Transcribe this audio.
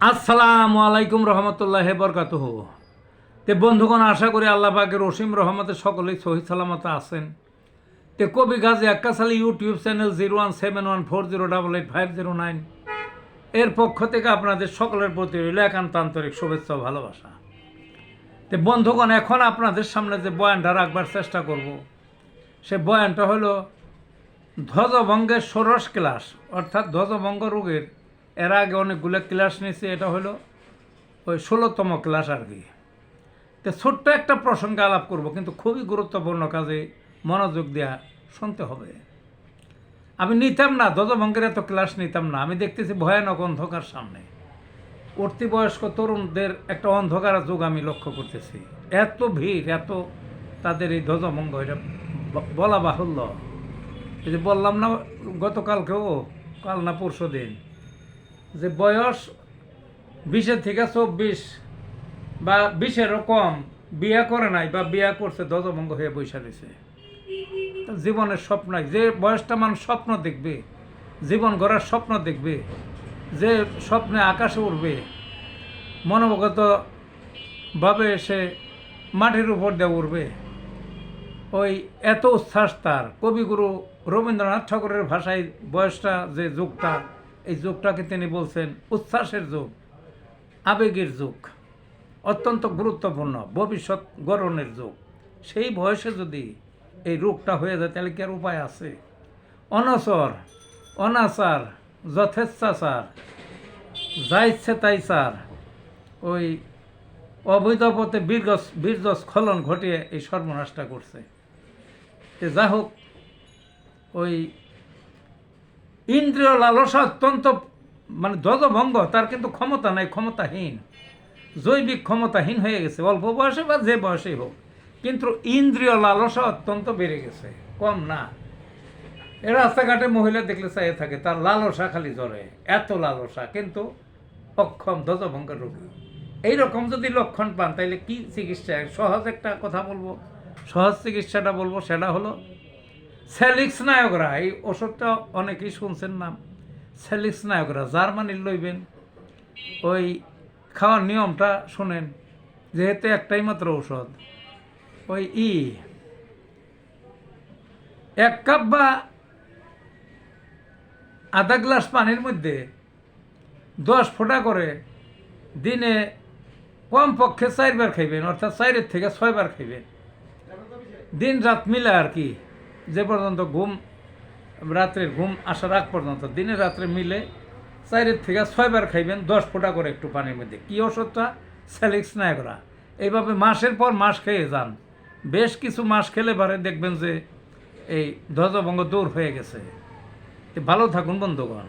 আসসালামু আলাইকুম রহমতুল্লাহ বরকাত তে বন্ধুগণ, আশা করি আল্লাহ পাকের রসিম রহমতে সকলেই সহি সালামত আছেন। তে কবি Gazi Akkasali YouTube channel zero one seven one four zero double eight five zero nine এর পক্ষ থেকে আপনাদের সকলের প্রতি রইল একান্ত আন্তরিক শুভেচ্ছা ভালোবাসা। তে বন্ধুগণ, এখন আপনাদের সামনে যে বয়ানটা রাখবার চেষ্টা করব, সে বয়ানটা হলো ধ্বজভঙ্গের ষোড়শ ক্লাস, অর্থাৎ ধ্বজভঙ্গ রোগের এর আগে অনেকগুলো ক্লাস নিয়েছি, এটা হলো ওই ষোলোতম ক্লাস আর কি। তো ছোট্ট একটা প্রসঙ্গে আলাপ করব, কিন্তু খুবই গুরুত্বপূর্ণ কাজে মনোযোগ দেওয়া শুনতে হবে। আমি নিতাম না, ধ্বজভঙ্গের এত ক্লাস নিতাম না, আমি দেখতেছি ভয়ানক অন্ধকার সামনে। উঠতি বয়স্ক তরুণদের একটা অন্ধকার যুগ আমি লক্ষ্য করতেছি। এত ভিড়, এত তাদের এই ধ্বজভঙ্গ, এটা বলা বাহুল্য। এই যে বললাম না গতকালকেও, কাল না পরশু দিন যে বয়স বিশের থেকে চব্বিশ বা বিশেরও কম, বিয়া করে নাই বা বিয়া করছে, ধ্বজভঙ্গ হয়ে বৈশা দিছে জীবনের স্বপ্ন যে বয়সটা মানুষ স্বপ্ন দেখবে, জীবন গড়ার স্বপ্ন দেখবে, যে স্বপ্নে আকাশে উঠবে মনোবগত ভাবে সে মাটির উপর দিয়ে উঠবে ওই এত উচ্ছ্বাস তার। কবিগুরু রবীন্দ্রনাথ ঠাকুরের ভাষায় বয়সটা যে যুগটা এই যুগটাকে তিনি বলছেন উচ্ছ্বাসের যুগ, আবেগের যুগ, অত্যন্ত গুরুত্বপূর্ণ, ভবিষ্যৎ গড়নের যুগ। সেই বয়সে যদি এই রোগটা হয়ে যায়, তাহলে কি আর উপায় আছে? অনসর, অনাচার, যথেচ্ছাচার, যা ইচ্ছে তাই চার। ওই অবৈধ পথে বীরগস বীর্যস্খলন ঘটিয়ে এই সর্বনাশটা করছে। যা হোক, ওই ইন্দ্রিয় লালসা অত্যন্ত মানে ধ্বজভঙ্গ, তার কিন্তু ক্ষমতা নাই, ক্ষমতাহীন। জৈবিক ক্ষমতাহীন হয়ে গেছে, অল্প বয়সে বা যে বয়সেই হোক। কিন্তু ইন্দ্রিয় লালসা অত্যন্ত বেড়ে গেছে, কম না। এ রাস্তাঘাটে মহিলা দেখলে চাইয়ে থাকে, তার লালসা খালি জ্বরে, এত লালসা, কিন্তু অক্ষম ধ্বজভঙ্গের রোগী। এইরকম যদি লক্ষণ পান তাহলে কি চিকিৎসা সহজ একটা কথা বলব। সহজ চিকিৎসাটা বলব, সেটা হলো স্যালিক্স নায়করা এই ওষুধটা অনেকেই শুনছেন নাম সেলিক্স নায়করা জার্মানির লইবেন। ওই খাওয়ার নিয়মটা শুনেন, যেহেতু একটাই মাত্র ঔষধ। ওই ই, এক কাপ বা আধা গ্লাস পানির মধ্যে দশ ফোঁটা করে দিনে কমপক্ষে চারবার খাইবেন, অর্থাৎ চারের থেকে ছয়বার খাইবেন। দিন রাত মিলে আর কি। যে পর্যন্ত ঘুম, রাত্রের ঘুম আসার আগ পর্যন্ত দিনে রাত্রে মিলে চারের থেকে ছয়বার খাইবেন, দশ ফোঁটা করে একটু পানির মধ্যে। কী ওষুধটা স্যালিক্স নায়করা এইভাবে মাসের পর মাস খেয়ে যান। বেশ কিছু মাস খেলে পরে দেখবেন যে এই ধ্বজভঙ্গ দূর হয়ে গেছে। ভালো থাকুন, বন্ধুগণ।